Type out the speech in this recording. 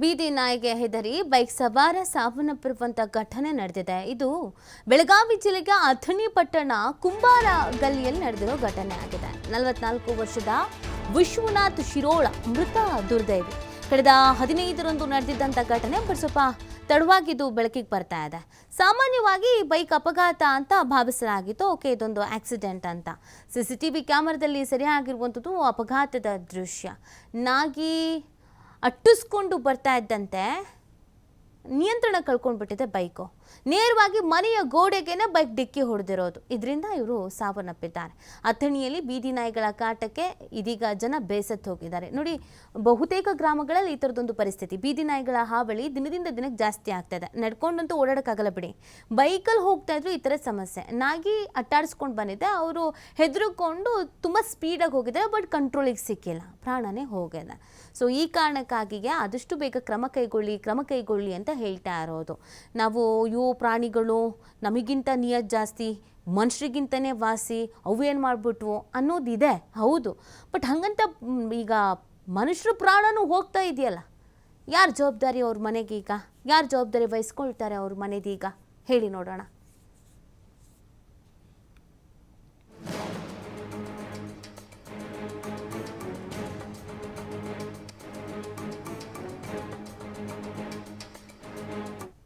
ಬೀದಿ ನಾಯಿಗೆ ಹೆದರಿ ಬೈಕ್ ಸವಾರ ಸಾವನ್ನಪ್ಪಿರುವಂಥ ಘಟನೆ ನಡೆದಿದೆ. ಇದು ಬೆಳಗಾವಿ ಜಿಲ್ಲೆಯ ಅಥಣಿ ಪಟ್ಟಣ ಕುಂಬಾರ ಗಲ್ಲಿಯಲ್ಲಿ ನಡೆದಿರೋ ಘಟನೆ ಆಗಿದೆ. ನಲವತ್ನಾಲ್ಕು ವರ್ಷದ ವಿಶ್ವನಾಥ್ ಶಿರೋಳ ಮೃತ ದುರ್ದೈವಿ. ಕಳೆದ ಹದಿನೈದರಂದು ನಡೆದಿದ್ದಂಥ ಘಟನೆ ಬಟ್ ಸ್ವಲ್ಪ ತಡವಾಗಿದ್ದು ಬೆಳಕಿಗೆ ಬರ್ತಾ ಇದೆ. ಸಾಮಾನ್ಯವಾಗಿ ಬೈಕ್ ಅಪಘಾತ ಅಂತ ಭಾವಿಸಲಾಗಿತ್ತು. ಓಕೆ, ಇದೊಂದು ಆಕ್ಸಿಡೆಂಟ್ ಅಂತ. ಸಿ ಸಿ ಟಿ ವಿ ಕ್ಯಾಮರಾದಲ್ಲಿ ಸರಿಯಾಗಿರುವಂಥದ್ದು ಅಪಘಾತದ ದೃಶ್ಯ. ನಾಗಿ ಅಟ್ಟಿಸ್ಕೊಂಡು ಬರ್ತಾ ಇದ್ದಂತೆ. ನಿಯಂತ್ರಣ ಕಳ್ಕೊಂಡ್ಬಿಟ್ಟಿದೆ ಬೈಕು. ನೇರವಾಗಿ ಮನೆಯ ಗೋಡೆಗೇನೆ ಬೈಕ್ ಡಿಕ್ಕಿ ಹೊಡೆದಿರೋದು. ಇದರಿಂದ ಇವರು ಸಾವನ್ನಪ್ಪಿದ್ದಾರೆ. ಅಥಣಿಯಲ್ಲಿ ಬೀದಿ ನಾಯಿಗಳ ಕಾಟಕ್ಕೆ ಇದೀಗ ಜನ ಬೇಸತ್ತು ಹೋಗಿದ್ದಾರೆ. ನೋಡಿ, ಬಹುತೇಕ ಗ್ರಾಮಗಳಲ್ಲಿ ಈ ಥರದೊಂದು ಪರಿಸ್ಥಿತಿ. ಬೀದಿ ನಾಯಿಗಳ ಹಾವಳಿ ದಿನದಿಂದ ದಿನಕ್ಕೆ ಜಾಸ್ತಿ ಆಗ್ತಾ ಇದೆ ನಡ್ಕೊಂಡಂತೂ ಓಡಾಡೋಕ್ಕಾಗಲ್ಲ ಬಿಡಿ. ಬೈಕಲ್ಲಿ ಹೋಗ್ತಾ ಇದ್ರು ಈ ಥರ ಸಮಸ್ಯೆ. ನಾಗಿ ಅಟ್ಟಾಡಿಸ್ಕೊಂಡು ಬಂದಿದೆ. ಅವರು ಹೆದರ್ಕೊಂಡು ತುಂಬ ಸ್ಪೀಡಾಗಿ ಹೋಗಿದ್ದಾರೆ ಬಟ್ ಕಂಟ್ರೋಲಿಗೆ ಸಿಕ್ಕಿಲ್ಲ. ಪ್ರಾಣನೇ ಹೋಗಿದೆ. ಸೊ, ಈ ಕಾರಣಕ್ಕಾಗಿಯೇ ಆದಷ್ಟು ಬೇಗ ಕ್ರಮ ಕೈಗೊಳ್ಳಿ ಕ್ರಮ ಕೈಗೊಳ್ಳಿ ಅಂತ ಹೇಳ್ತಾ ಇರೋದು. ನಾವು ಇವು ಪ್ರಾಣಿಗಳು ನಮಗಿಂತ ನಿಯತ್ ಜಾಸ್ತಿ, ಮನುಷ್ಯರಿಗಿಂತನೇ ವಾಸಿ, ಅವು ಏನು ಮಾಡಿಬಿಟ್ವು ಅನ್ನೋದಿದೆ, ಹೌದು. ಬಟ್ ಹಂಗಂತ ಈಗ ಮನುಷ್ಯರು ಪ್ರಾಣನೂ ಹೋಗ್ತಾ ಇದೆಯಲ್ಲ. ಯಾರು ಜವಾಬ್ದಾರಿ ಅವ್ರ ಮನೆಗೀಗ? ಯಾರು ಜವಾಬ್ದಾರಿ ವಹಿಸ್ಕೊಳ್ತಾರೆ ಅವ್ರ ಮನೆದೀಗ? ಹೇಳಿ ನೋಡೋಣ.